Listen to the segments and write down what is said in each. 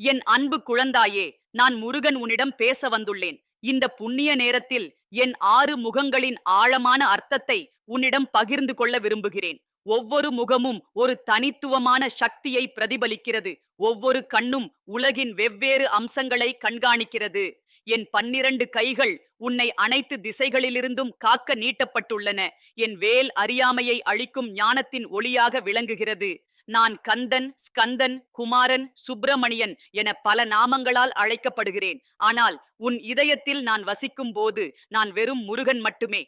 என் அன்பு குழந்தாயே நான் முருகன் உன்னிடம் பேச வந்துள்ளேன். இந்த புண்ணிய நேரத்தில் என் ஆறு முகங்களின் ஆழமான அர்த்தத்தை உன்னிடம் பகிர்ந்து கொள்ள விரும்புகிறேன். ஒவ்வொரு முகமும் ஒரு தனித்துவமான சக்தியை பிரதிபலிக்கிறது. ஒவ்வொரு கண்ணும் உலகின் வெவ்வேறு அம்சங்களை கண்காணிக்கிறது. என் பன்னிரண்டு கைகள் உன்னை அனைத்து திசைகளிலிருந்தும் காக்க நீட்டப்பட்டுள்ளன. என் வேல் அறியாமையை அழிக்கும் ஞானத்தின் ஒளியாக விளங்குகிறது. நான் கந்தன் ஸ்கந்தன் குமாரன் சுப்பிரமணியன் என பல நாமங்களால் அழைக்கப்படுகிறேன். ஆனால் உன் இதயத்தில் நான் வசிக்கும் போது நான் வெறும் முருகன் மட்டுமே.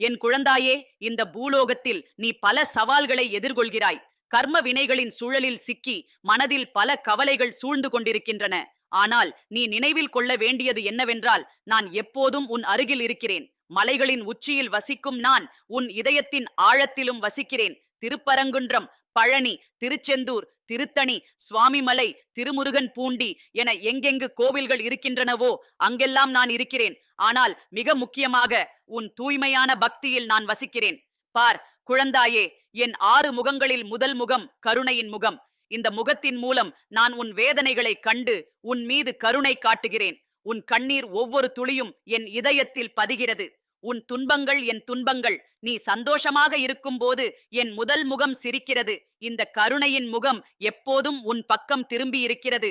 என் குழந்தாயே இந்த பூலோகத்தில் நீ பல சவால்களை எதிர்கொள்கிறாய். கர்ம வினைகளின் சூழலில் சிக்கி மனதில் பல கவலைகள் சூழ்ந்து கொண்டிருக்கின்றன. ஆனால் நீ நினைவில் கொள்ள வேண்டியது என்னவென்றால் நான் எப்போதும் உன் அருகில் இருக்கிறேன். மலைகளின் உச்சியில் வசிக்கும் நான் உன் இதயத்தின் ஆழத்திலும் வசிக்கிறேன். திருப்பரங்குன்றம் பழனி திருச்செந்தூர் திருத்தணி சுவாமிமலை திருமுருகன் பூண்டி என எங்கெங்கு கோவில்கள் இருக்கின்றனவோ அங்கெல்லாம் நான் இருக்கிறேன். ஆனால் மிக முக்கியமாக உன் தூய்மையான பக்தியில் நான் வசிக்கிறேன். பார் குழந்தாயே என் ஆறு முகங்களில் முதல் முகம் கருணையின் முகம். இந்த முகத்தின் மூலம் நான் உன் வேதனைகளை கண்டு உன் மீது கருணை காட்டுகிறேன். உன் கண்ணீர் ஒவ்வொரு துளியும் என் இதயத்தில் பதிகிறது. உன் துன்பங்கள் என் துன்பங்கள். நீ சந்தோஷமாக இருக்கும்போது என் முதல் முகம் சிரிக்கிறது. இந்த கருணையின் முகம் எப்போதும் உன் பக்கம் திரும்பி இருக்கிறது.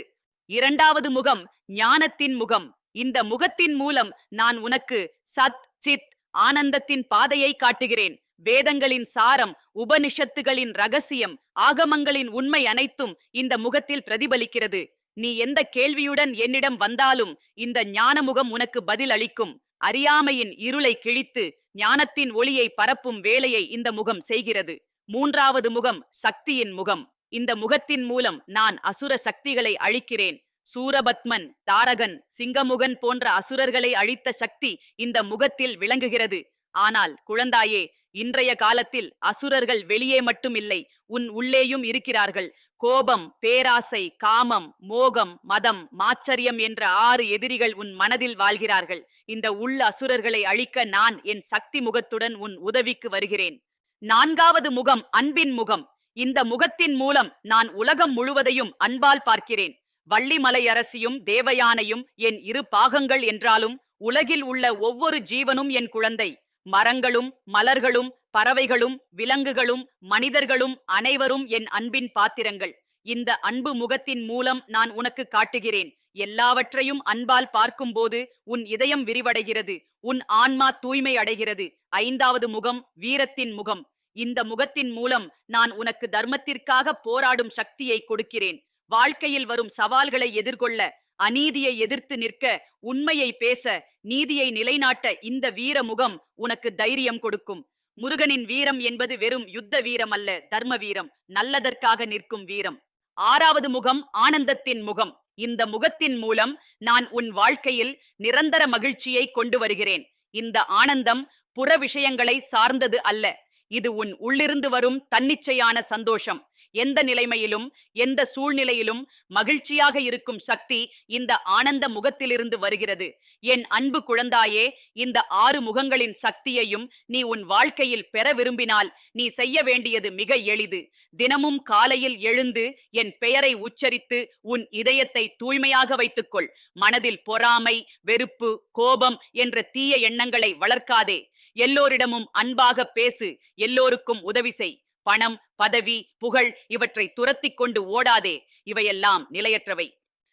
இரண்டாவது முகம் ஞானத்தின் முகம். இந்த முகத்தின் மூலம் நான் உனக்கு சத் சித் ஆனந்தத்தின் பாதையை காட்டுகிறேன். வேதங்களின் சாரம் உபனிஷத்துகளின் ரகசியம் ஆகமங்களின் உண்மை அனைத்தும் இந்த முகத்தில் பிரதிபலிக்கிறது. நீ எந்த கேள்வியுடன் என்னிடம் வந்தாலும் இந்த ஞானமுகம் உனக்கு பதில் அளிக்கும் அறியாமையின் இருளை கிழித்து ஞானத்தின் ஒளியை பரப்பும் வேலையை இந்த முகம் செய்கிறது. மூன்றாவது முகம் சக்தியின் முகம். இந்த முகத்தின் மூலம் நான் அசுர சக்திகளை அழிக்கிறேன். சூரபத்மன் தாரகன் சிங்கமுகன் போன்ற அசுரர்களை அழித்த சக்தி இந்த முகத்தில் விளங்குகிறது. ஆனால் குழந்தாயே இன்றைய காலத்தில் அசுரர்கள் வெளியே மட்டுமில்லை உன் உள்ளேயும் இருக்கிறார்கள். கோபம் பேராசை காமம் மோகம் மதம் மாச்சரியம் என்ற ஆறு எதிரிகள் உன் மனதில் வாழ்கிறார்கள். இந்த உள்ள அசுரர்களை அழிக்க நான் என் சக்தி முகத்துடன் உன் உதவிக்கு வருகிறேன். நான்காவது முகம் அன்பின் முகம். இந்த முகத்தின் மூலம் நான் உலகம் முழுவதையும் அன்பால் பார்க்கிறேன். வள்ளிமலை அரசியும் தேவயானையும் என் இரு பாகங்கள் என்றாலும் உலகில் உள்ள ஒவ்வொரு ஜீவனும் என் குழந்தை. மரங்களும் மலர்களும் பறவைகளும் விலங்குகளும் மனிதர்களும் அனைவரும் என் அன்பின் பாத்திரங்கள். இந்த அன்பு முகத்தின் மூலம் நான் உனக்கு காட்டுகிறேன். எல்லாவற்றையும் அன்பால் பார்க்கும்போது உன் இதயம் விரிவடைகிறது. உன் ஆன்மா தூய்மை அடைகிறது. ஐந்தாவது முகம் வீரத்தின் முகம். இந்த முகத்தின் மூலம் நான் உனக்கு தர்மத்திற்காக போராடும் சக்தியை கொடுக்கிறேன். வாழ்க்கையில் வரும் சவால்களை எதிர்கொள்ள அநீதியை எதிர்த்து நிற்க உண்மையை பேச நீதியை நிலைநாட்ட இந்த வீர முகம் உனக்கு தைரியம் கொடுக்கும். முருகனின் வீரம் என்பது வெறும் யுத்த வீரம் அல்ல தர்ம வீரம். நல்லதற்காக நிற்கும் வீரம். ஆறாவது முகம் ஆனந்தத்தின் முகம். இந்த முகத்தின் மூலம் நான் உன் வாழ்க்கையில் நிரந்தர மகிழ்ச்சியை கொண்டு வருகிறேன். இந்த ஆனந்தம் புற விஷயங்களை சார்ந்தது அல்ல. இது உன் உள்ளிருந்து வரும் தன்னிச்சையான சந்தோஷம். எந்த நிலைமையிலும் எந்த சூழ்நிலையிலும் மகிழ்ச்சியாக இருக்கும் சக்தி இந்த ஆனந்த முகத்திலிருந்து வருகிறது. என் அன்பு குழந்தாயே இந்த ஆறு முகங்களின் சக்தியையும் நீ உன் வாழ்க்கையில் பெற விரும்பினால் நீ செய்ய வேண்டியது மிக எளிது. தினமும் காலையில் எழுந்து என் பெயரை உச்சரித்து உன் இதயத்தை தூய்மையாக வைத்துக்கொள். மனதில் பொறாமை வெறுப்பு கோபம் என்ற தீய எண்ணங்களை வளர்க்காதே. எல்லோரிடமும் அன்பாக பேசு எல்லோருக்கும் உதவி செய். பணம் பதவி புகழ் இவற்றை துரத்திக் கொண்டு ஓடாதே இவையெல்லாம் நிலையற்றவை.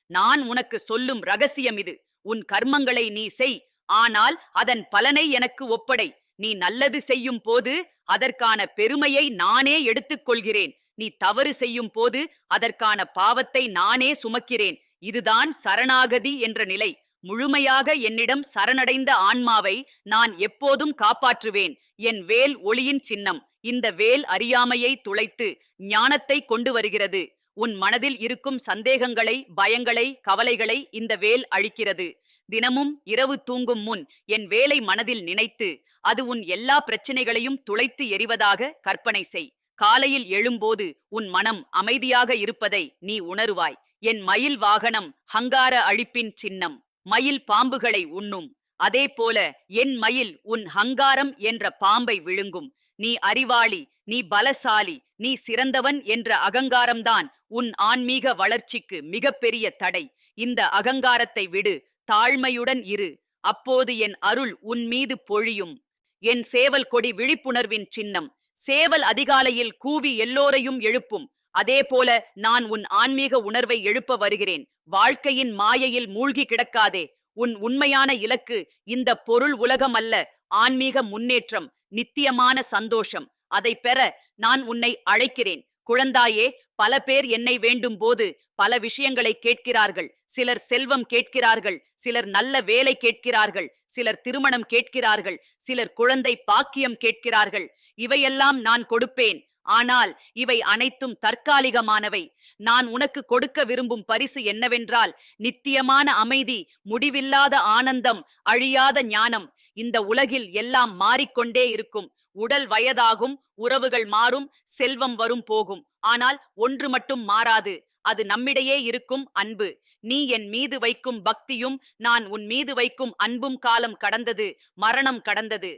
நான் உனக்கு சொல்லும் ரகசியம் இது. உன் கர்மங்களை நீ செய். ஆனால் அதன் பலனை எனக்கு ஒப்படை. நீ நல்லது செய்யும் போது அதற்கான பெருமையை நானே எடுத்துக் கொள்கிறேன். நீ தவறு செய்யும் போது அதற்கான பாவத்தை நானே சுமக்கிறேன். இதுதான் சரணாகதி என்ற நிலை. முழுமையாக என்னிடம் சரணடைந்த ஆன்மாவை நான் எப்போதும் காப்பாற்றுவேன். என் வேல் ஒளியின் சின்னம். இந்த வேல் அறியாமையை துளைத்து ஞானத்தை கொண்டு வருகிறது. உன் மனதில் இருக்கும் சந்தேகங்களை பயங்களை கவலைகளை இந்த வேல் அழிக்கிறது. தினமும் இரவு தூங்கும் முன் என் வேலை மனதில் நினைத்து அது உன் எல்லா பிரச்சனைகளையும் துளைத்து எறிவதாக கற்பனை செய். காலையில் எழும்போது உன் மனம் அமைதியாக இருப்பதை நீ உணருவாய். என் மயில் வாகனம் ஹங்கார அழிப்பின் சின்னம். மயில் பாம்புகளை உண்ணும். அதே போல என் மயில் உன் ஹங்காரம் என்ற பாம்பை விழுங்கும். நீ அறிவாளி நீ பலசாலி நீ சிறந்தவன் என்ற அகங்காரம்தான் உன் ஆன்மீக வளர்ச்சிக்கு மிகப்பெரிய தடை. இந்த அகங்காரத்தை விடு தாழ்மையுடன் இரு. அப்போது என் அருள் உன் மீது பொழியும். என் சேவல் கொடி விழிப்புணர்வின் சின்னம். சேவல் அதிகாலையில் கூவி எல்லோரையும் எழுப்பும். அதே போல நான் உன் ஆன்மீக உணர்வை எழுப்ப வருகிறேன். வாழ்க்கையின் மாயையில் மூழ்கி கிடக்காதே. உன் உண்மையான இலக்கு இந்த பொருள் உலகம் அல்ல ஆன்மீக முன்னேற்றம். நித்தியமான சந்தோஷம். அதை பெற நான் உன்னை அழைக்கிறேன். குழந்தாயே பல பேர் என்னை வேண்டும் போது பல விஷயங்களை கேட்கிறார்கள். சிலர் செல்வம் கேட்கிறார்கள். சிலர் நல்ல வேலை கேட்கிறார்கள். சிலர் திருமணம் கேட்கிறார்கள். சிலர் குழந்தை பாக்கியம் கேட்கிறார்கள். இவையெல்லாம் நான் கொடுப்பேன். ஆனால் இவை அனைத்தும் தற்காலிகமானவை. நான் உனக்கு கொடுக்க விரும்பும் பரிசு என்னவென்றால் நித்தியமான அமைதி முடிவில்லாத ஆனந்தம் அழியாத ஞானம். இந்த உலகில் எல்லாம் மாறிக்கொண்டே இருக்கும். உடல் வயதாகும் உறவுகள் மாறும் செல்வம் வரும் போகும். ஆனால் ஒன்று மட்டும் மாறாது. அது நம்மிடையே இருக்கும் அன்பு. நீ என் மீது வைக்கும் பக்தியும் நான் உன் மீது வைக்கும் அன்பும் காலம் கடந்தது மரணம் கடந்தது.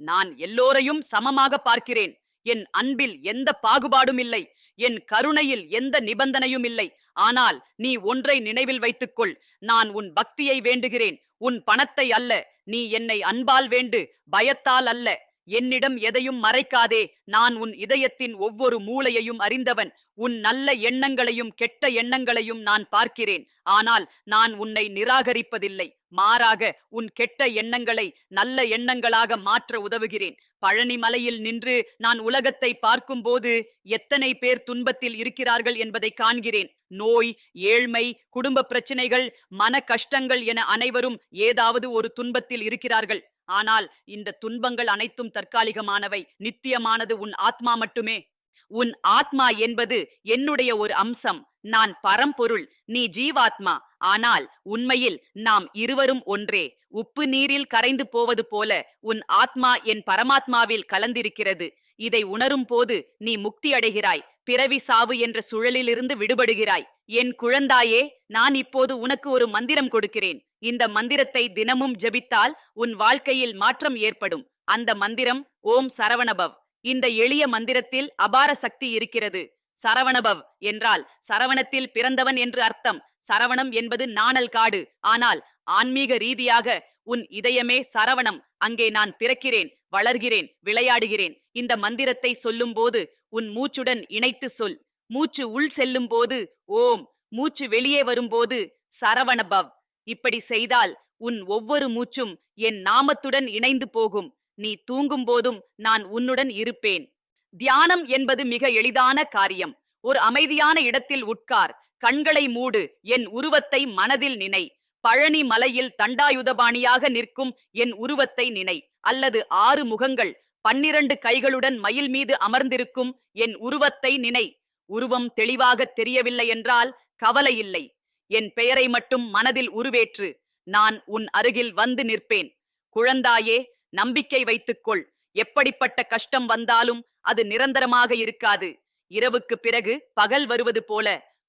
நான் எல்லோரையும் சமமாக பார்க்கிறேன். என் அன்பில் எந்த பாகுபாடும் இல்லை. என் கருணையில் எந்த நிபந்தனையும் இல்லை. ஆனால் நீ ஒன்றை நினைவில் வைத்துக்கொள். நான் உன் பக்தியை வேண்டுகிறேன். உன் பணத்தை அல்ல. நீ என்னை அன்பால் வேண்டு பயத்தால் அல்ல. என்னிடம் எதையும் மறைக்காதே. நான் உன் இதயத்தின் ஒவ்வொரு மூலையையும் அறிந்தவன். உன் நல்ல எண்ணங்களையும் கெட்ட எண்ணங்களையும் நான் பார்க்கிறேன். ஆனால் நான் உன்னை நிராகரிப்பதில்லை. மாறாக உன் கெட்ட எண்ணங்களை நல்ல எண்ணங்களாக மாற்ற உதவுகிறேன். பழனி மலையில் நின்று நான் உலகத்தை பார்க்கும்போது எத்தனை பேர் துன்பத்தில் இருக்கிறார்கள் என்பதை காண்கிறேன். நோய் ஏழ்மை குடும்ப பிரச்சனைகள் மன கஷ்டங்கள் என அனைவரும் ஏதாவது ஒரு துன்பத்தில் இருக்கிறார்கள். ஆனால் இந்த துன்பங்கள் அனைத்தும் தற்காலிகமானவை. நித்தியமானது உன் ஆத்மா மட்டுமே. உன் ஆத்மா என்பது என்னுடைய ஒரு அம்சம் நான் பரம்பொருள் நீ ஜீவாத்மா. ஆனால் உண்மையில் நாம் இருவரும் ஒன்றே. உப்பு நீரில் கரைந்து போவது போல உன் ஆத்மா என் பரமாத்மாவில் கலந்திருக்கிறது. இதை உணரும் போது நீ முக்தி அடைகிறாய் பிறவி சாவு என்ற சுழலிலிருந்து விடுபடுகிறாய். என் குழந்தாயே நான் இப்போது உனக்கு ஒரு மந்திரம் கொடுக்கிறேன். இந்த மந்திரத்தை தினமும் ஜெபித்தால் உன் வாழ்க்கையில் மாற்றம் ஏற்படும். அந்த மந்திரம் ஓம் சரவணபவ். இந்த எளிய மந்திரத்தில் அபார சக்தி இருக்கிறது. சரவணபவ் என்றால் சரவணத்தில் பிறந்தவன் என்று அர்த்தம். சரவணம் என்பது நாணல் காடு. ஆனால் ஆன்மீக ரீதியாக உன் இதயமே சரவணம். அங்கே நான் பிறக்கிறேன் வளர்கிறேன் விளையாடுகிறேன். இந்த மந்திரத்தை சொல்லும்போது உன் மூச்சுடன் இணைத்து சொல். மூச்சு உள் செல்லும் போது ஓம். மூச்சு வெளியே வரும்போது சரவணபவ். இப்படி செய்தால் உன் ஒவ்வொரு மூச்சும் என் நாமத்துடன் இணைந்து போகும். நீ தூங்கும் போதும் நான் உன்னுடன் இருப்பேன். தியானம் என்பது மிக எளிதான காரியம். ஒரு அமைதியான இடத்தில் உட்கார். கண்களை மூடு. என் உருவத்தை மனதில் நினை. பழனி மலையில் தண்டாயுதபாணியாக நிற்கும் என் உருவத்தை நினை. அல்லது ஆறு முகங்கள் பன்னிரண்டு கைகளுடன் மயில் மீது அமர்ந்திருக்கும் என் உருவத்தை நினை. உருவம் தெளிவாக தெரியவில்லை என்றால் கவலை இல்லை. என் பெயரை மட்டும் மனதில் உருவேற்று. நான் உன் அருகில் வந்து நிற்பேன். குழந்தாயே நம்பிக்கை வைத்துக்கொள். எப்படிப்பட்ட கஷ்டம் வந்தாலும் அது நிரந்தரமாக இருக்காது. இரவுக்கு பிறகு பகல் வருவது போல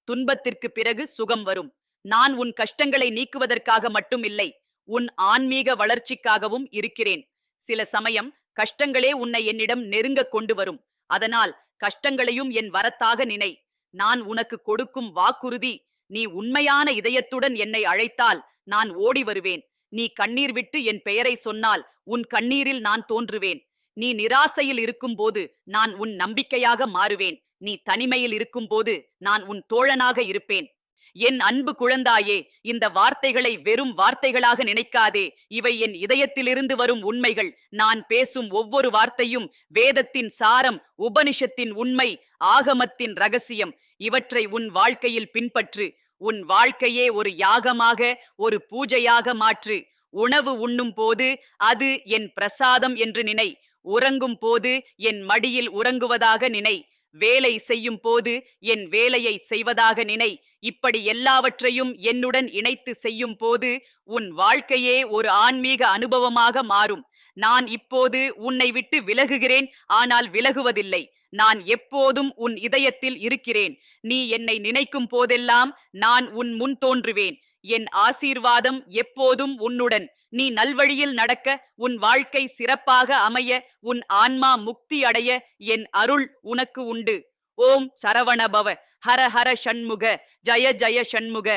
துன்பத்திற்கு பிறகு சுகம் வரும். நான் உன் கஷ்டங்களை நீக்குவதற்காக மட்டும் இல்லை உன் ஆன்மீக வளர்ச்சிக்காகவும் இருக்கிறேன். சில சமயம் கஷ்டங்களே உன்னை என்னிடம் நெருங்க கொண்டு வரும். அதனால் கஷ்டங்களையும் என் வரத்தாக நினை. நான் உனக்கு கொடுக்கும் வாக்குறுதி நீ உண்மையான இதயத்துடன் என்னை அழைத்தால் நான் ஓடி வருவேன். நீ கண்ணீர் விட்டு என் பெயரை சொன்னால் உன் கண்ணீரில் நான் தோன்றுவேன். நீ நிராசையில் இருக்கும்போது நான் உன் நம்பிக்கையாக மாறுவேன். நீ தனிமையில் இருக்கும்போது நான் உன் தோழனாக இருப்பேன். என் அன்பு குழந்தாயே இந்த வார்த்தைகளை வெறும் வார்த்தைகளாக நினைக்காதே. இவை என் இதயத்திலிருந்து வரும் உண்மைகள். நான் பேசும் ஒவ்வொரு வார்த்தையும் வேதத்தின் சாரம் உபனிஷத்தின் உண்மை ஆகமத்தின் ரகசியம். இவற்றை உன் வாழ்க்கையில் பின்பற்று. உன் வாழ்க்கையே ஒரு யாகமாக ஒரு பூஜையாக மாற்று. உணவு உண்ணும் போது அது என் பிரசாதம் என்று நினை. உறங்கும் போது என் மடியில் உறங்குவதாக நினை. வேலை செய்யும் போது என் வேலையை செய்வதாக நினை. இப்படி எல்லாவற்றையும் என்னுடன் இணைத்து செய்யும் போது உன் வாழ்க்கையே ஒரு ஆன்மீக அனுபவமாக மாறும். நான் இப்போது உன்னை விட்டு விலகுகிறேன் ஆனால் விலகுவதில்லை. நான் எப்போதும் உன் இதயத்தில் இருக்கிறேன். நீ என்னை நினைக்கும் போதெல்லாம் நான் உன் முன் தோன்றுவேன். என் ஆசீர்வாதம் எப்போதும் உன்னுடன். நீ நல்வழியில் நடக்க உன் வாழ்க்கை சிறப்பாக அமைய உன் ஆன்மா முக்தி அடைய என் அருள் உனக்கு உண்டு. ஓம் சரவணபவ. ஹர ஹர ஷண்முக ஜய ஜய ஷண்முக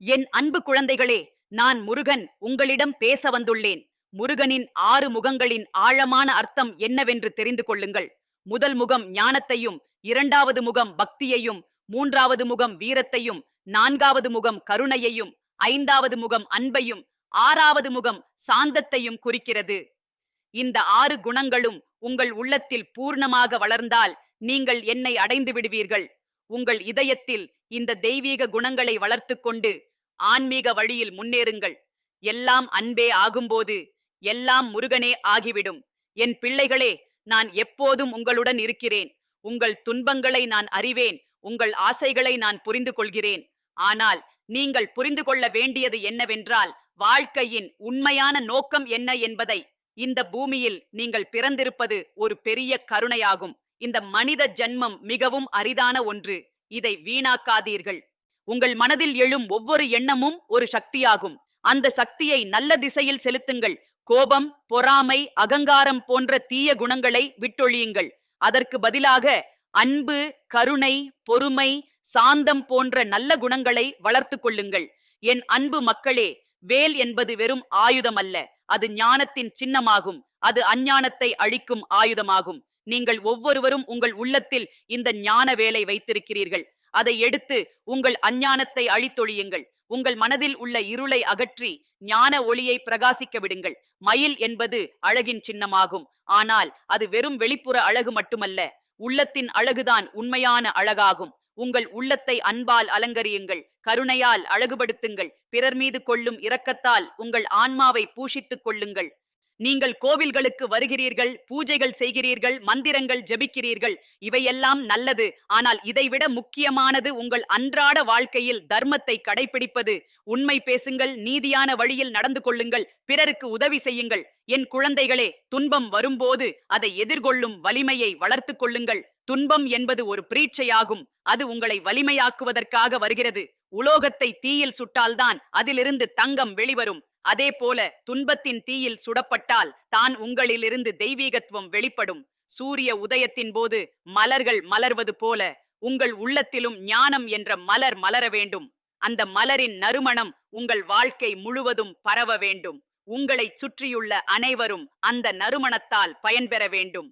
என் அன்பு குழந்தைகளே நான் முருகன் உங்களிடம் பேச வந்துள்ளேன். முருகனின் ஆறு முகங்களின் ஆழமான அர்த்தம் என்னவென்று தெரிந்து கொள்ளுங்கள். முதல் முகம் ஞானத்தையும் இரண்டாவது முகம் பக்தியையும் மூன்றாவது முகம் வீரத்தையும் நான்காவது முகம் கருணையையும் ஐந்தாவது முகம் அன்பையும் ஆறாவது முகம் சாந்தத்தையும் குறிக்கிறது. இந்த ஆறு குணங்களும் உங்கள் உள்ளத்தில் பூர்ணமாக வளர்ந்தால் நீங்கள் என்னை அடைந்து விடுவீர்கள். உங்கள் இதயத்தில் இந்த தெய்வீக குணங்களை வளர்த்துக் கொண்டு ஆன்மீக வழியில் முன்னேறுங்கள். எல்லாம் அன்பே ஆகும்போது எல்லாம் முருகனே ஆகிவிடும். என் பிள்ளைகளே நான் எப்போதும் உங்களுடன் இருக்கிறேன். உங்கள் துன்பங்களை நான் அறிவேன். உங்கள் ஆசைகளை நான் புரிந்து கொள்கிறேன் ஆனால் நீங்கள் புரிந்து கொள்ள வேண்டியது என்னவென்றால் வாழ்க்கையின் உண்மையான நோக்கம் என்ன என்பதை இந்த பூமியில் நீங்கள் பிறந்திருப்பது ஒரு பெரிய கருணையாகும். இந்த மனித ஜன்மம் மிகவும் அரிதான ஒன்று. இதை வீணாக்காதீர்கள். உங்கள் மனதில் எழும் ஒவ்வொரு எண்ணமும் ஒரு சக்தியாகும். அந்த சக்தியை நல்ல திசையில் செலுத்துங்கள். கோபம் பொறாமை அகங்காரம் போன்ற தீய குணங்களை விட்டொழியுங்கள். அதற்கு பதிலாக அன்பு கருணை பொறுமை சாந்தம் போன்ற நல்ல குணங்களை வளர்த்து கொள்ளுங்கள். என் அன்பு மக்களே வேல் என்பது வெறும் ஆயுதம் அல்ல அது ஞானத்தின் சின்னமாகும். அது அஞ்ஞானத்தை அழிக்கும் ஆயுதமாகும். நீங்கள் ஒவ்வொருவரும் உங்கள் உள்ளத்தில் இந்த ஞான வேலை வைத்திருக்கிறீர்கள். அதை எடுத்து உங்கள் அஞ்ஞானத்தை அழித்தொழியுங்கள். உங்கள் மனதில் உள்ள இருளை அகற்றி ஞான ஒளியை பிரகாசிக்க விடுங்கள். மயில் என்பது அழகின் சின்னமாகும். ஆனால் அது வெறும் வெளிப்புற அழகு மட்டுமல்ல உள்ளத்தின் அழகுதான் உண்மையான அழகாகும். உங்கள் உள்ளத்தை அன்பால் அலங்கரியுங்கள். கருணையால் அழகுபடுத்துங்கள். பிறர் மீது கொள்ளும் இரக்கத்தால் உங்கள் ஆன்மாவை பூஷித்துக் கொள்ளுங்கள். நீங்கள் கோவில்களுக்கு வருகிறீர்கள் பூஜைகள் செய்கிறீர்கள் மந்திரங்கள் ஜெபிக்கிறீர்கள் இவையெல்லாம் நல்லது. ஆனால் இதைவிட முக்கியமானது உங்கள் அன்றாட வாழ்க்கையில் தர்மத்தை கடைபிடிப்பது. உண்மை பேசுங்கள் நீதியான வழியில் நடந்து கொள்ளுங்கள் பிறருக்கு உதவி செய்யுங்கள். என் குழந்தைகளே துன்பம் வரும்போது அதை எதிர்கொள்ளும் வலிமையை வளர்த்து கொள்ளுங்கள். துன்பம் என்பது ஒரு பிரீட்சையாகும். அது உங்களை வலிமையாக்குவதற்காக வருகிறது. உலோகத்தை தீயில் சுட்டால்தான் அதிலிருந்து தங்கம் வெளிவரும். அதே போல துன்பத்தின் தீயில் சுடப்பட்டால் தான் உங்களிலிருந்து தெய்வீகத்துவம் வெளிப்படும். சூரிய உதயத்தின் போது மலர்கள் மலர்வது போல உங்கள் உள்ளத்திலும் ஞானம் என்ற மலர் மலர வேண்டும். அந்த மலரின் நறுமணம் உங்கள் வாழ்க்கை முழுவதும் பரவ வேண்டும். உங்களை சுற்றியுள்ள அனைவரும் அந்த நறுமணத்தால் பயன்பெற வேண்டும்.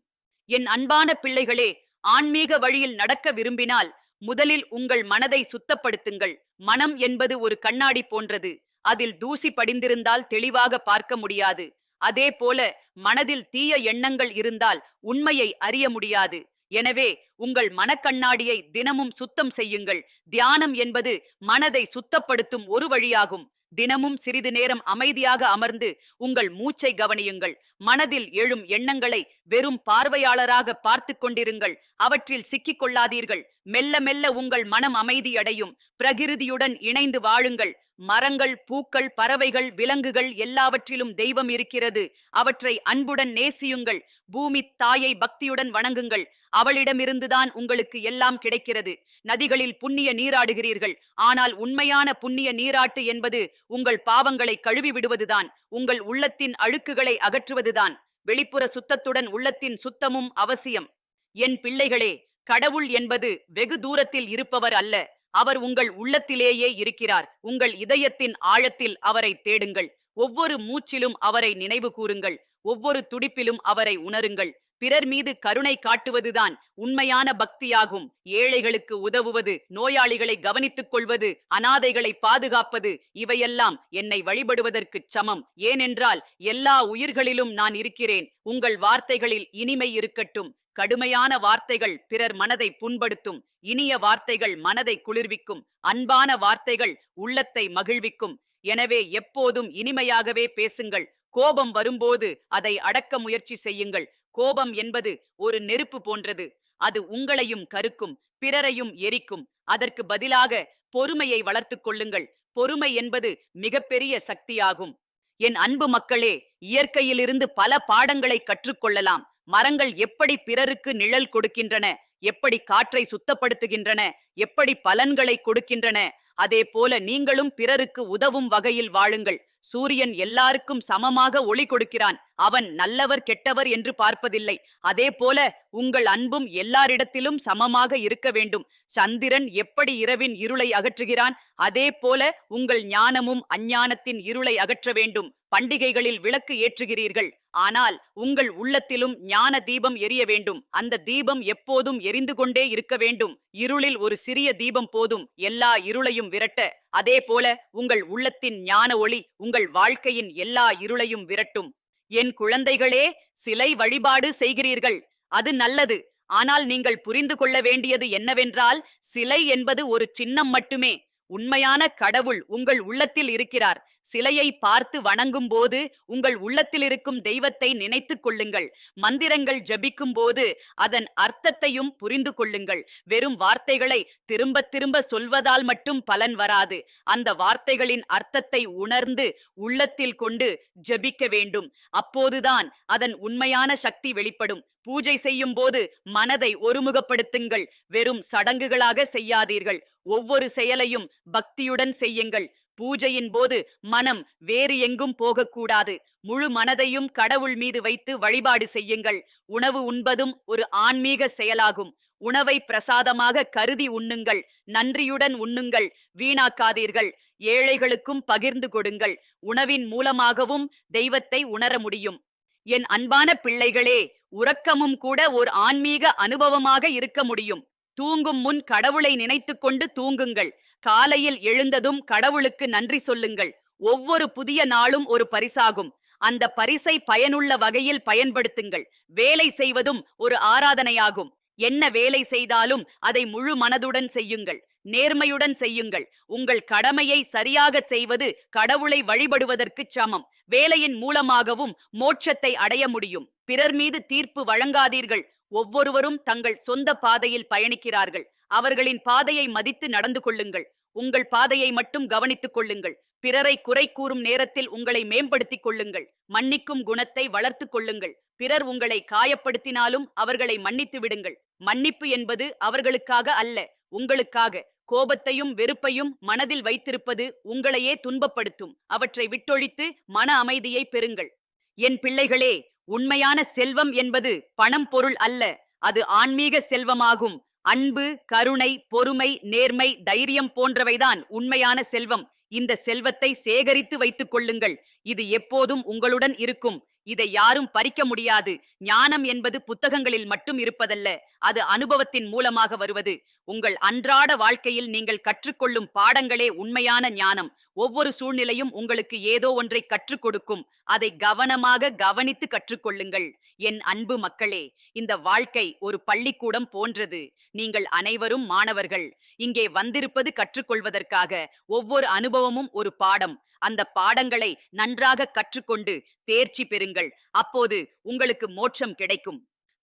என் அன்பான பிள்ளைகளே ஆன்மீக வழியில் நடக்க விரும்பினால் முதலில் உங்கள் மனதை சுத்தப்படுத்துங்கள். மனம் என்பது ஒரு கண்ணாடி போன்றது. அதில் தூசி படிந்திருந்தால் தெளிவாக பார்க்க முடியாது. அதே போல மனதில் தீய எண்ணங்கள் இருந்தால் உண்மையை அறிய முடியாது. எனவே உங்கள் மனக்கண்ணாடியை தினமும் சுத்தம் செய்யுங்கள். தியானம் என்பது மனதை சுத்தப்படுத்தும் ஒரு வழியாகும். தினமும் சிறிது நேரம் அமைதியாக அமர்ந்து உங்கள் மூச்சை கவனியுங்கள். மனதில் எழும் எண்ணங்களை வெறும் பார்வையாளராக பார்த்து கொண்டிருங்கள். அவற்றில் சிக்கிக் கொள்ளாதீர்கள் மெல்ல மெல்ல உங்கள் மனம் அமைதியடையும். பிரகிருதியுடன் இணைந்து வாழுங்கள். மரங்கள் பூக்கள் பறவைகள் விலங்குகள் எல்லாவற்றிலும் தெய்வம் இருக்கிறது. அவற்றை அன்புடன் நேசியுங்கள். பூமி தாயை பக்தியுடன் வணங்குங்கள். அவளிடமிருந்துதான் உங்களுக்கு எல்லாம் கிடைக்கிறது. நதிகளில் புண்ணிய நீராடுகிறீர்கள். ஆனால் உண்மையான புண்ணிய நீராட்டு என்பது உங்கள் பாவங்களை கழுவி விடுவதுதான் உங்கள் உள்ளத்தின் அழுக்குகளை அகற்றுவதுதான். வெளிப்புற சுத்தத்துடன் உள்ளத்தின் சுத்தமும் அவசியம். என் பிள்ளைகளே கடவுள் என்பது வெகு தூரத்தில் இருப்பவர் அல்ல. அவர் உங்கள் உள்ளத்திலேயே இருக்கிறார். உங்கள் இதயத்தின் ஆழத்தில் அவரை தேடுங்கள். ஒவ்வொரு மூச்சிலும் அவரை நினைவு கூறுங்கள். ஒவ்வொரு துடிப்பிலும் அவரை உணருங்கள். பிறர் மீது கருணை காட்டுவதுதான் உண்மையான பக்தியாகும். ஏழைகளுக்கு உதவுவது நோயாளிகளை கவனித்துக் கொள்வது அனாதைகளை பாதுகாப்பது இவையெல்லாம் என்னை வழிபடுவதற்குச் சமம். ஏனென்றால் எல்லா உயிர்களிலும் நான் இருக்கிறேன். உங்கள் வார்த்தைகளில் இனிமை இருக்கட்டும். கடுமையான வார்த்தைகள் பிறர் மனதை புண்படுத்தும். இனிய வார்த்தைகள் மனதை குளிர்விக்கும். அன்பான வார்த்தைகள் உள்ளத்தை மகிழ்விக்கும். எனவே எப்போதும் இனிமையாகவே பேசுங்கள். கோபம் வரும்போது அதை அடக்க முயற்சி செய்யுங்கள். கோபம் என்பது ஒரு நெருப்பு போன்றது. அது உங்களையும் கருக்கும் பிறரையும் எரிக்கும். அதற்கு பதிலாக பொறுமையை வளர்த்துக் கொள்ளுங்கள். பொறுமை என்பது மிகப்பெரிய சக்தியாகும். என் அன்பு மக்களே இயற்கையிலிருந்து பல பாடங்களை கற்றுக்கொள்ளலாம். மரங்கள் எப்படி பிறருக்கு நிழல் கொடுக்கின்றன? எப்படி காற்றை சுத்தப்படுத்துகின்றன? எப்படி பலன்களை கொடுக்கின்றன? அதே போல நீங்களும் பிறருக்கு உதவும் வகையில் வாழுங்கள். சூரியன் எல்லாருக்கும் சமமாக ஒளி கொடுக்கிறான். அவன் நல்லவர் கெட்டவர் என்று பார்ப்பதில்லை. அதே போல உங்கள் அன்பும் எல்லாரிடத்திலும் சமமாக இருக்க வேண்டும். சந்திரன் எப்படி இரவின் இருளை அகற்றுகிறான் அதே போல உங்கள் ஞானமும் அஞ்ஞானத்தின் இருளை அகற்ற வேண்டும். பண்டிகைகளில் விளக்கு ஏற்றுகிறீர்கள் ஆனால் உங்கள் உள்ளத்திலும் ஞான தீபம் எரிய வேண்டும். அந்த தீபம் எப்போதும் எரிந்து கொண்டே இருக்க வேண்டும். இருளில் ஒரு சிறிய தீபம் போதும் எல்லா இருளையும் விரட்ட. அதே போல உங்கள் உள்ளத்தின் ஞான ஒளி உங்கள் வாழ்க்கையின் எல்லா இருளையும் விரட்டும். என் குழந்தைகளே சிலை வழிபாடு செய்கிறீர்கள். அது நல்லது. ஆனால் நீங்கள் புரிந்து கொள்ள வேண்டியது என்னவென்றால் சிலை என்பது ஒரு சின்னம் மட்டுமே. உண்மையான கடவுள் உங்கள் உள்ளத்தில் இருக்கிறார். சிலையை பார்த்து வணங்கும் போது உங்கள் உள்ளத்தில் இருக்கும் தெய்வத்தை நினைத்துக் கொள்ளுங்கள். மந்திரங்கள் ஜபிக்கும் போது அதன் அர்த்தத்தையும் புரிந்து கொள்ளுங்கள். வெறும் வார்த்தைகளை திரும்ப திரும்ப சொல்வதால் மட்டும் பலன் வராது. அந்த வார்த்தைகளின் அர்த்தத்தை உணர்ந்து உள்ளத்தில் கொண்டு ஜபிக்க வேண்டும். அப்போதுதான் அதன் உண்மையான சக்தி வெளிப்படும். பூஜை செய்யும் போது மனதை ஒருமுகப்படுத்துங்கள். வெறும் சடங்குகளாக செய்யாதீர்கள். ஒவ்வொரு செயலையும் பக்தியுடன் செய்யுங்கள். பூஜையின் போது மனம் வேறு எங்கும் போகக்கூடாது. முழு மனதையும் கடவுள் மீது வைத்து வழிபாடு செய்யுங்கள். உணவு உண்பதும் ஒரு ஆன்மீக செயலாகும். உணவை பிரசாதமாக கருதி உண்ணுங்கள். நன்றியுடன் உண்ணுங்கள். வீணாக்காதீர்கள். ஏழைகளுக்கும் பகிர்ந்து கொடுங்கள். உணவின் மூலமாகவும் தெய்வத்தை உணர முடியும். என் அன்பான பிள்ளைகளே உறக்கமும் கூட ஒரு ஆன்மீக அனுபவமாக இருக்க முடியும். தூங்கும் முன் கடவுளை நினைத்து கொண்டு தூங்குங்கள். காலையில் எழுந்ததும் கடவுளுக்கு நன்றி சொல்லுங்கள். ஒவ்வொரு புதிய நாளும் ஒரு பரிசாகும். அந்த பரிசை பயனுள்ள வகையில் பயன்படுத்துங்கள். வேலை செய்வதும் ஒரு ஆராதனையாகும். என்ன வேலை செய்தாலும் அதை முழு மனதுடன் செய்யுங்கள். நேர்மையுடன் செய்யுங்கள். உங்கள் கடமையை சரியாக செய்வது கடவுளை வழிபடுவதற்கு சமம். வேலையின் மூலமாகவும் மோட்சத்தை அடைய முடியும். பிறர் மீது தீர்ப்பு வழங்காதீர்கள். ஒவ்வொருவரும் தங்கள் சொந்த பாதையில் பயணிக்கிறார்கள். அவர்களின் பாதையை மதித்து நடந்து கொள்ளுங்கள். உங்கள் பாதையை மட்டும் கவனித்துக் கொள்ளுங்கள். பிறரை குறை கூறும் நேரத்தில் உங்களை மேம்படுத்திக் கொள்ளுங்கள். மன்னிக்கும் குணத்தை வளர்த்துக் கொள்ளுங்கள். பிறர் உங்களை காயப்படுத்தினாலும் அவர்களை மன்னித்து விடுங்கள். மன்னிப்பு என்பது அவர்களுக்காக அல்ல உங்களுக்காக. கோபத்தையும் வெறுப்பையும் மனதில் வைத்திருப்பது உங்களையே துன்பப்படுத்தும். அவற்றை விட்டொழித்து மன அமைதியை பெறுங்கள். என் பிள்ளைகளே உண்மையான செல்வம் என்பது பணம் பொருள் அல்ல அது ஆன்மீக செல்வமாகும். அன்பு கருணை பொறுமை நேர்மை தைரியம் போன்றவைதான் உண்மையான செல்வம். இந்த செல்வத்தை சேகரித்து வைத்துக் கொள்ளுங்கள். இது எப்போதும் உங்களுடன் இருக்கும். இதை யாரும் பறிக்க முடியாது. ஞானம் என்பது புத்தகங்களில் மட்டும் இருப்பதல்ல அது அனுபவத்தின் மூலமாக வருவது. உங்கள் அன்றாட வாழ்க்கையில் நீங்கள் கற்றுக்கொள்ளும் பாடங்களே உண்மையான ஞானம். ஒவ்வொரு சூழ்நிலையும் உங்களுக்கு ஏதோ ஒன்றை கற்றுக் கொடுக்கும். அதை கவனமாக கவனித்து கற்றுக்கொள்ளுங்கள். என் அன்பு மக்களே இந்த வாழ்க்கை ஒரு பள்ளிக்கூடம் போன்றது. நீங்கள் அனைவரும் மாணவர்கள். இங்கே வந்திருப்பது கற்றுக்கொள்வதற்காக. ஒவ்வொரு அனுபவமும் ஒரு பாடம். அந்த பாடங்களை நன்றாக கற்றுக்கொண்டு தேர்ச்சி பெறுங்கள். அப்போது உங்களுக்கு மோட்சம் கிடைக்கும்.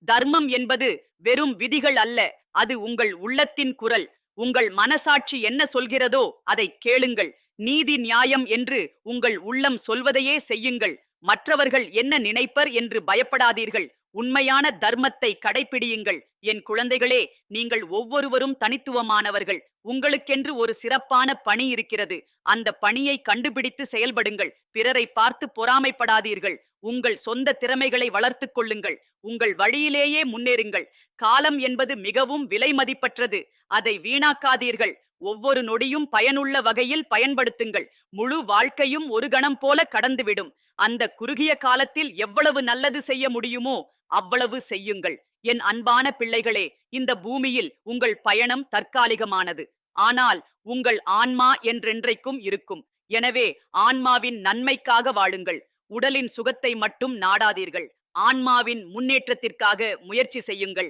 தர்மம் என்பது வெறும் விதிகள் அல்ல அது உங்கள் உள்ளத்தின் குரல். உங்கள் மனசாட்சி என்ன சொல்கிறதோ அதை கேளுங்கள். நீதி நியாயம் என்று உங்கள் உள்ளம் சொல்வதையே செய்யுங்கள். மற்றவர்கள் என்ன நினைப்பர் என்று பயப்படாதீர்கள். உண்மையான தர்மத்தை கடைபிடியுங்கள் என் குழந்தைகளே நீங்கள் ஒவ்வொருவரும் தனித்துவமானவர்கள். உங்களுக்கென்று ஒரு சிறப்பான பணி இருக்கிறது. அந்த பணியை கண்டுபிடித்து செயல்படுங்கள். பிறரை பார்த்து பொறாமைப்படாதீர்கள். உங்கள் சொந்த திறமைகளை வளர்த்துக் கொள்ளுங்கள். உங்கள் வழியிலேயே முன்னேறுங்கள். காலம் என்பது மிகவும் விலை மதிப்பற்றது. அதை வீணாக்காதீர்கள். ஒவ்வொரு நொடியும் பயனுள்ள வகையில் பயன்படுத்துங்கள். முழு வாழ்க்கையும் ஒரு கணம் போல கடந்துவிடும். அந்த குறுகிய காலத்தில் எவ்வளவு நல்லது செய்ய முடியுமோ அவ்வளவு செய்யுங்கள். என் அன்பான பிள்ளைகளே இந்த பூமியில் உங்கள் பயணம் தற்காலிகமானது. ஆனால் உங்கள் ஆன்மா என்றென்றைக்கும் இருக்கும். எனவே ஆன்மாவின் நன்மைக்காக வாழுங்கள். உடலின் சுகத்தை மட்டும் நாடாதீர்கள். ஆன்மாவின் முன்னேற்றத்திற்காக முயற்சி செய்யுங்கள்.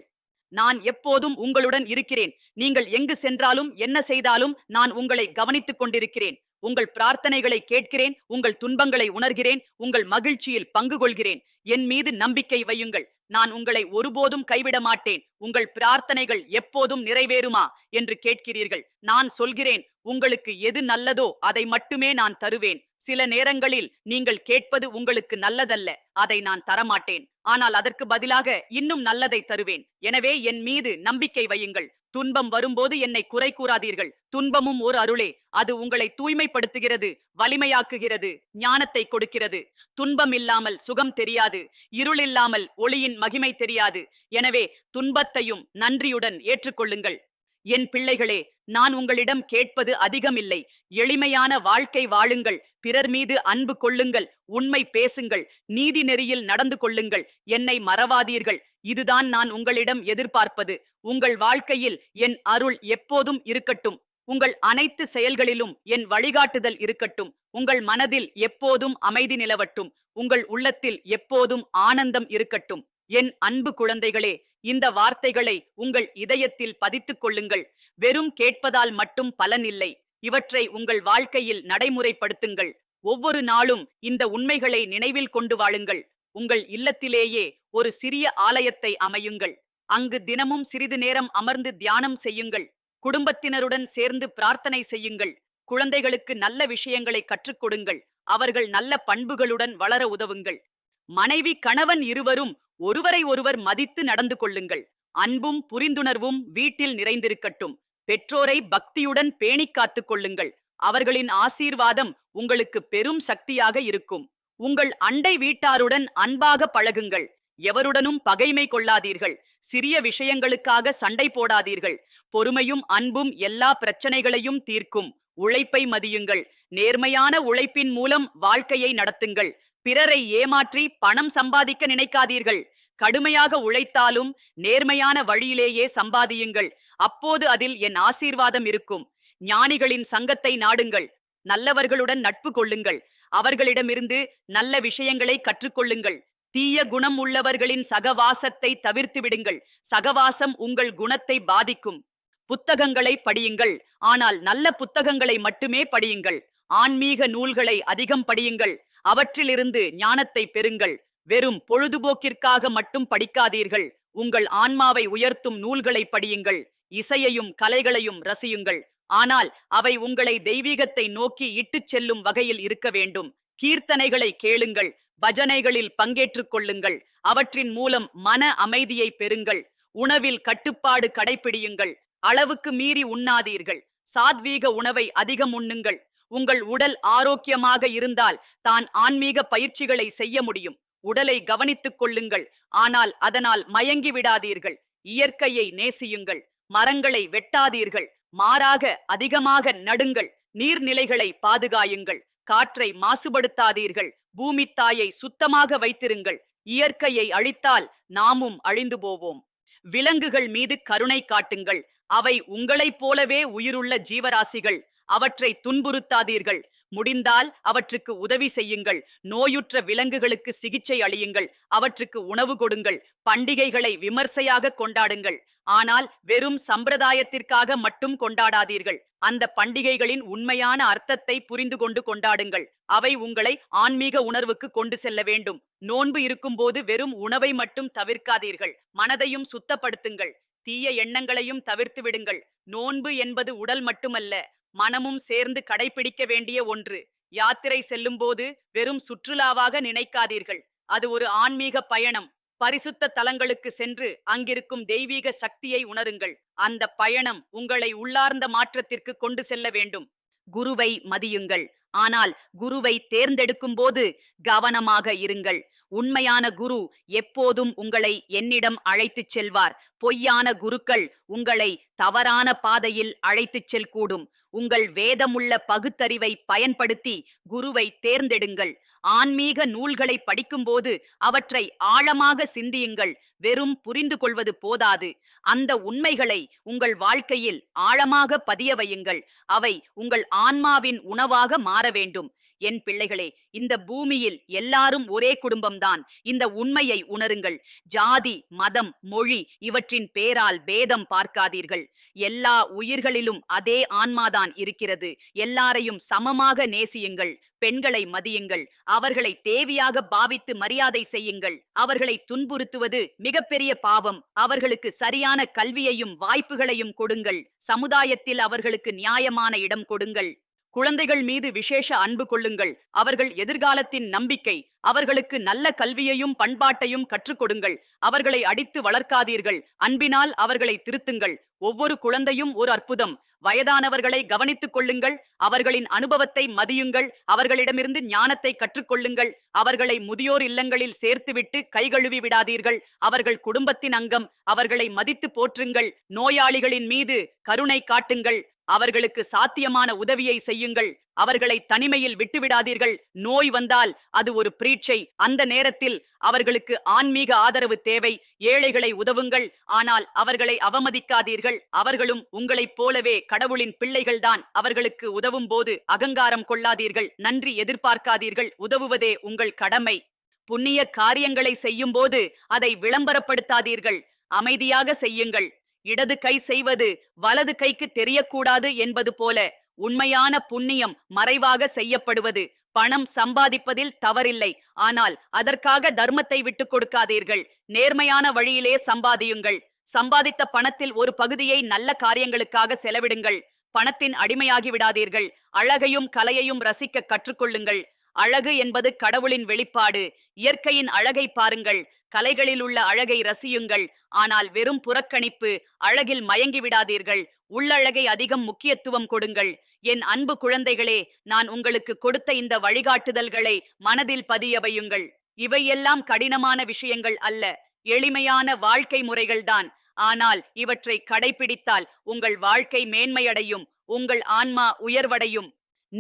நான் எப்போதும் உங்களுடன் இருக்கிறேன். நீங்கள் எங்கு சென்றாலும் என்ன செய்தாலும் நான் உங்களை கவனித்துக் கொண்டிருக்கிறேன். உங்கள் பிரார்த்தனைகளை கேட்கிறேன் உங்கள் துன்பங்களை உணர்கிறேன் உங்கள் மகிழ்ச்சியில் பங்கு கொள்கிறேன். என் மீது நம்பிக்கை வையுங்கள். நான் உங்களை ஒருபோதும் கைவிட மாட்டேன். உங்கள் பிரார்த்தனைகள் எப்போதும் நிறைவேறுமா என்று கேட்கிறீர்கள். நான் சொல்கிறேன் உங்களுக்கு எது நல்லதோ அதை மட்டுமே நான் தருவேன். சில நேரங்களில் நீங்கள் கேட்பது உங்களுக்கு நல்லதல்ல அதை நான் தரமாட்டேன். ஆனால் அதற்கு பதிலாக இன்னும் நல்லதை தருவேன். எனவே என் மீது நம்பிக்கை வையுங்கள். துன்பம் வரும்போது என்னை குறை கூறாதீர்கள். துன்பமும் ஒரு அருளே. அது உங்களை தூய்மைப்படுத்துகிறது வலிமையாக்குகிறது ஞானத்தை கொடுக்கிறது. துன்பம் இல்லாமல் சுகம் தெரியாது. இருள் இல்லாமல் ஒளியின் மகிமை தெரியாது. எனவே துன்பத்தையும் நன்றியுடன் ஏற்றுக்கொள்ளுங்கள். என் பிள்ளைகளே நான் உங்களிடம் கேட்பது அதிகமில்லை. எளிமையான வாழ்க்கை வாழுங்கள். பிறர் மீது அன்பு கொள்ளுங்கள். உண்மை பேசுங்கள். நீதி நெறியில் நடந்து கொள்ளுங்கள். என்னை மறவாதீர்கள். இதுதான் நான் உங்களிடம் எதிர்பார்ப்பது. உங்கள் வாழ்க்கையில் என் அருள் எப்போதும் இருக்கட்டும். உங்கள் அனைத்து செயல்களிலும் என் வழிகாட்டுதல் இருக்கட்டும். உங்கள் மனதில் எப்போதும் அமைதி நிலவட்டும். உங்கள் உள்ளத்தில் எப்போதும் ஆனந்தம் இருக்கட்டும். என் அன்பு குழந்தைகளே இந்த வார்த்தைகளை உங்கள் இதயத்தில் பதித்துக் கொள்ளுங்கள். வெறும் கேட்பதால் மட்டும் பலன் இல்லை. இவற்றை உங்கள் வாழ்க்கையில் நடைமுறைப்படுத்துங்கள். ஒவ்வொரு நாளும் இந்த உண்மைகளை நினைவில் கொண்டு வாழுங்கள். உங்கள் இல்லத்திலேயே ஒரு சிறிய ஆலயத்தை அமையுங்கள். அங்கு தினமும் சிறிது நேரம் அமர்ந்து தியானம் செய்யுங்கள். குடும்பத்தினருடன் சேர்ந்து பிரார்த்தனை செய்யுங்கள். குழந்தைகளுக்கு நல்ல விஷயங்களை கற்றுக் கொடுங்கள். அவர்கள் நல்ல பண்புகளுடன் வளர உதவுங்கள். மனைவி கணவன் இருவரும் ஒருவரை ஒருவர் மதித்து நடந்து கொள்ளுங்கள். அன்பும் புரிந்துணர்வும் வீட்டில் நிறைந்திருக்கட்டும். பெற்றோரை பக்தியுடன் பேணிக் காத்துக் கொள்ளுங்கள். அவர்களின் ஆசீர்வாதம் உங்களுக்கு பெரும் சக்தியாக இருக்கும். உங்கள் அண்டை வீட்டாருடன் அன்பாக பழகுங்கள். எவருடனும் பகைமை கொள்ளாதீர்கள். சிறிய விஷயங்களுக்காக சண்டை போடாதீர்கள். பொறுமையும் அன்பும் எல்லா பிரச்சனைகளையும் தீர்க்கும். உழைப்பை மதியுங்கள். நேர்மையான உழைப்பின் மூலம் வாழ்க்கையை நடத்துங்கள். பிறரை ஏமாற்றி பணம் சம்பாதிக்க நினைக்காதீர்கள். கடுமையாக உழைத்தாலும் நேர்மையான வழியிலேயே சம்பாதியுங்கள். அப்போது அதில் என் ஆசீர்வாதம் இருக்கும். ஞானிகளின் சங்கத்தை நாடுங்கள். நல்லவர்களுடன் நட்பு கொள்ளுங்கள். அவர்களிடமிருந்து நல்ல விஷயங்களை கற்றுக்கொள்ளுங்கள். தீய குணம் உள்ளவர்களின் சகவாசத்தை தவிர்த்து விடுங்கள். சகவாசம் உங்கள் குணத்தை பாதிக்கும். புத்தகங்களை படியுங்கள். ஆனால் நல்ல புத்தகங்களை மட்டுமே படியுங்கள். ஆன்மீக நூல்களை அதிகம் படியுங்கள். அவற்றிலிருந்து ஞானத்தை பெறுங்கள். வெறும் பொழுதுபோக்கிற்காக மட்டும் படிக்காதீர்கள். உங்கள் ஆன்மாவை உயர்த்தும் நூல்களை படியுங்கள். இசையையும் கலைகளையும் ரசியுங்கள். ஆனால் அவை உங்களை தெய்வீகத்தை நோக்கி இட்டுச் செல்லும் வகையில் இருக்க வேண்டும். கீர்த்தனைகளை கேளுங்கள். பஜனைகளில் பங்கேற்றுக் கொள்ளுங்கள். அவற்றின் மூலம் மன அமைதியை பெறுங்கள். உணவில் கட்டுப்பாடு கடைபிடியுங்கள் அளவுக்கு மீறி உண்ணாதீர்கள். சாத்வீக உணவை அதிகம் உண்ணுங்கள். உங்கள் உடல் ஆரோக்கியமாக இருந்தால் தான் ஆன்மீக பயிற்சிகளை செய்ய முடியும். உடலை கவனித்துக் கொள்ளுங்கள். ஆனால் அதனால் மயங்கி விடாதீர்கள். இயற்கையை நேசியுங்கள். மரங்களை வெட்டாதீர்கள். மாறாக அதிகமாக நடுங்கள். நீர்நிலைகளை பாதுகாயுங்கள். காற்றை மாசுபடுத்தாதீர்கள். பூமித்தாயை தாயை சுத்தமாக வைத்திருங்கள். இயற்கையை அழித்தால் நாமும் அழிந்து போவோம். விலங்குகள் மீது கருணை காட்டுங்கள். அவை உங்களைப் போலவே உயிருள்ள ஜீவராசிகள். அவற்றை துன்புறுத்தாதீர்கள். முடிந்தால் அவற்றுக்கு உதவி செய்யுங்கள். நோயுற்ற விலங்குகளுக்கு சிகிச்சை அளியுங்கள். அவற்றுக்கு உணவு கொடுங்கள். பண்டிகைகளை விமர்சையாக கொண்டாடுங்கள். ஆனால் வெறும் சம்பிரதாயத்திற்காக மட்டும் கொண்டாடாதீர்கள். அந்த பண்டிகைகளின் உண்மையான அர்த்தத்தை புரிந்து கொண்டு கொண்டாடுங்கள். அவை உங்களை ஆன்மீக உணர்வுக்கு கொண்டு செல்ல வேண்டும். நோன்பு இருக்கும்போது வெறும் உணவை மட்டும் தவிர்க்காதீர்கள். மனதையும் சுத்தப்படுத்துங்கள். தீய எண்ணங்களையும் தவிர்த்து விடுங்கள். நோன்பு என்பது உடல் மட்டுமல்ல மனமும் சேர்ந்து கடைபிடிக்க வேண்டிய ஒன்று. யாத்திரை செல்லும்போது வெறும் சுற்றுலாவாக நினைக்காதீர்கள். அது ஒரு ஆன்மீக பயணம். பரிசுத்த தலங்களுக்கு சென்று அங்கிருக்கும் தெய்வீக சக்தியை உணருங்கள். அந்த பயணம் உங்களை உள்ளார்ந்த மாற்றத்திற்கு கொண்டு செல்ல வேண்டும். குருவை மதியுங்கள். ஆனால் குருவை தேர்ந்தெடுக்கும் போது கவனமாக இருங்கள். உண்மையான குரு எப்போதும் உங்களை என்னிடம் அழைத்துச் செல்வார். பொய்யான குருக்கள் உங்களை தவறான பாதையில் அழைத்துச் செல்கூடும். உங்கள் வேதமுள்ள பகுத்தறிவை பயன்படுத்தி குருவை தேர்ந்தெடுங்கள். ஆன்மீக நூல்களை படிக்கும்போது அவற்றை ஆழமாக சிந்தியுங்கள். வெறும் புரிந்து கொள்வது போதாது. அந்த உண்மைகளை உங்கள் வாழ்க்கையில் ஆழமாக பதிய வையுங்கள். அவை உங்கள் ஆன்மாவின் உணவாக மாற வேண்டும். என் பிள்ளைகளே இந்த பூமியில் எல்லாரும் ஒரே குடும்பம்தான். இந்த உண்மையை உணருங்கள். ஜாதி மதம் மொழி இவற்றின் பேரால் பேதம் பார்க்காதீர்கள். எல்லா உயிர்களிலும் அதே ஆன்மாதான் இருக்கிறது. எல்லாரையும் சமமாக நேசியுங்கள். பெண்களை மதியுங்கள். அவர்களை தேவியாக பாவித்து மரியாதை செய்யுங்கள். அவர்களை துன்புறுத்துவது மிகப்பெரிய பாவம். அவர்களுக்கு சரியான கல்வியையும் வாய்ப்புகளையும் கொடுங்கள். சமுதாயத்தில் அவர்களுக்கு நியாயமான இடம் கொடுங்கள். குழந்தைகள் மீது விசேஷ அன்பு கொள்ளுங்கள். அவர்கள் எதிர்காலத்தின் நம்பிக்கை. அவர்களுக்கு நல்ல கல்வியையும் பண்பாட்டையும் கற்றுக் கொடுங்கள். அவர்களை அடித்து வளர்க்காதீர்கள். அன்பினால் அவர்களை திருத்துங்கள். ஒவ்வொரு குழந்தையும் ஒரு அற்புதம். வயதானவர்களை கவனித்துக் கொள்ளுங்கள். அவர்களின் அனுபவத்தை மதியுங்கள். அவர்களிடமிருந்து ஞானத்தை கற்றுக்கொள்ளுங்கள் அவர்களை முதியோர் இல்லங்களில் சேர்த்துவிட்டு கைகழுவி விடாதீர்கள். அவர்கள் குடும்பத்தின் அங்கம். அவர்களை மதித்து போற்றுங்கள். நோயாளிகளின் மீது கருணை காட்டுங்கள். அவர்களுக்கு சாத்தியமான உதவியை செய்யுங்கள். அவர்களை தனிமையில் விட்டுவிடாதீர்கள். நோய் வந்தால் அது ஒரு பிரீட்சை. அந்த நேரத்தில் அவர்களுக்கு ஆன்மீக ஆதரவு தேவை. ஏழைகளை உதவுங்கள். ஆனால் அவர்களை அவமதிக்காதீர்கள். அவர்களும் உங்களைப் போலவே கடவுளின் பிள்ளைகள்தான். அவர்களுக்கு உதவும் போது அகங்காரம் கொள்ளாதீர்கள். நன்றி எதிர்பார்க்காதீர்கள். உதவுவதே உங்கள் கடமை. புண்ணிய காரியங்களை செய்யும்போது அதை விளம்பரப்படுத்தாதீர்கள். அமைதியாக செய்யுங்கள். இடது கை செய்வது வலது கைக்கு தெரியக்கூடாது என்பது போல உண்மையான புண்ணியம் மறைவாக செய்யப்படுவது. பணம் சம்பாதிப்பதில் தவறில்லை. ஆனால் அதற்காக தர்மத்தை விட்டுக் கொடுக்காதீர்கள். நேர்மையான வழியிலே சம்பாதியுங்கள். சம்பாதித்த பணத்தில் ஒரு பகுதியை நல்ல காரியங்களுக்காக செலவிடுங்கள். பணத்தின் அடிமையாகி விடாதீர்கள். அழகையும் கலையையும் ரசிக்க கற்றுக்கொள்ளுங்கள். அழகு என்பது கடவுளின் வெளிப்பாடு. இயற்கையின் அழகை பாருங்கள். கலைகளில் உள்ள அழகை ரசியுங்கள். ஆனால் வெறும் புறக்கணிப்பு அழகில் மயங்கி விடாதீர்கள். உள்ளழகை அதிகம் முக்கியத்துவம் கொடுங்கள். என் அன்பு குழந்தைகளே நான் உங்களுக்கு கொடுத்த இந்த வழிகாட்டுதல்களை மனதில் பதியவையுங்கள் இவையெல்லாம் கடினமான விஷயங்கள் அல்ல. எளிமையான வாழ்க்கை முறைகள்தான் ஆனால் இவற்றை கடைபிடித்தால் உங்கள் வாழ்க்கை மேன்மையடையும். உங்கள் ஆன்மா உயர்வடையும்.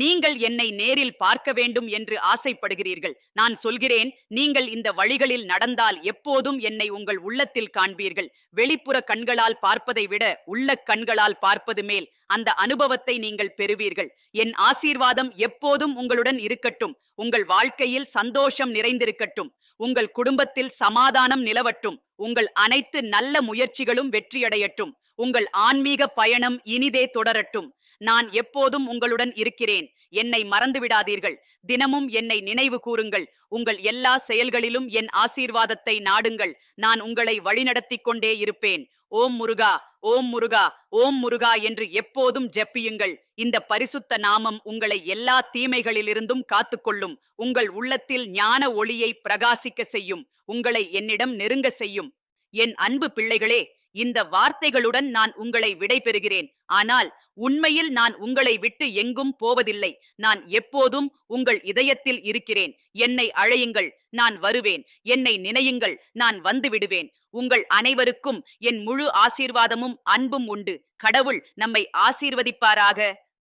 நீங்கள் என்னை நேரில் பார்க்க வேண்டும் என்று ஆசைப்படுகிறீர்கள். நான் சொல்கிறேன் நீங்கள் இந்த வழிகளில் நடந்தால் எப்போதும் என்னை உங்கள் உள்ளத்தில் காண்பீர்கள். வெளிப்புற கண்களால் பார்ப்பதை விட உள்ள கண்களால் பார்ப்பது மேல் அந்த அனுபவத்தை நீங்கள் பெறுவீர்கள். என் ஆசீர்வாதம் எப்போதும் உங்களுடன் இருக்கட்டும். உங்கள் வாழ்க்கையில் சந்தோஷம் நிறைந்திருக்கட்டும். உங்கள் குடும்பத்தில் சமாதானம் நிலவட்டும். உங்கள் அனைத்து நல்ல முயற்சிகளும் வெற்றியடையட்டும். உங்கள் ஆன்மீக பயணம் இனிதே தொடரட்டும். நான் எப்போதும் உங்களுடன் இருக்கிறேன். என்னை மறந்து விடாதீர்கள் தினமும் என்னை நினைவு கூறுங்கள். உங்கள் எல்லா செயல்களிலும் என் ஆசீர்வாதத்தை நாடுங்கள். நான் உங்களை வழிநடத்திக் கொண்டே இருப்பேன். ஓம் முருகா ஓம் முருகா ஓம் முருகா என்று எப்போதும் ஜெப்பியுங்கள். இந்த பரிசுத்த நாமம் உங்களை எல்லா தீமைகளிலிருந்தும் காத்துக்கொள்ளும் உங்கள் உள்ளத்தில் ஞான ஒளியை பிரகாசிக்க செய்யும். உங்களை என்னிடம் நெருங்க செய்யும். என் அன்பு பிள்ளைகளே இந்த வார்த்தைகளுடன் நான் உங்களை விடைபெறுகிறேன். ஆனால் உண்மையில் நான் உங்களை விட்டு எங்கும் போவதில்லை. நான் எப்போதும் உங்கள் இதயத்தில் இருக்கிறேன். என்னை அழையுங்கள் நான் வருவேன். என்னை நினையுங்கள் நான் வந்து விடுவேன். உங்கள் அனைவருக்கும் என் முழு ஆசீர்வாதமும் அன்பும் உண்டு. கடவுள் நம்மை ஆசீர்வதிப்பாராக.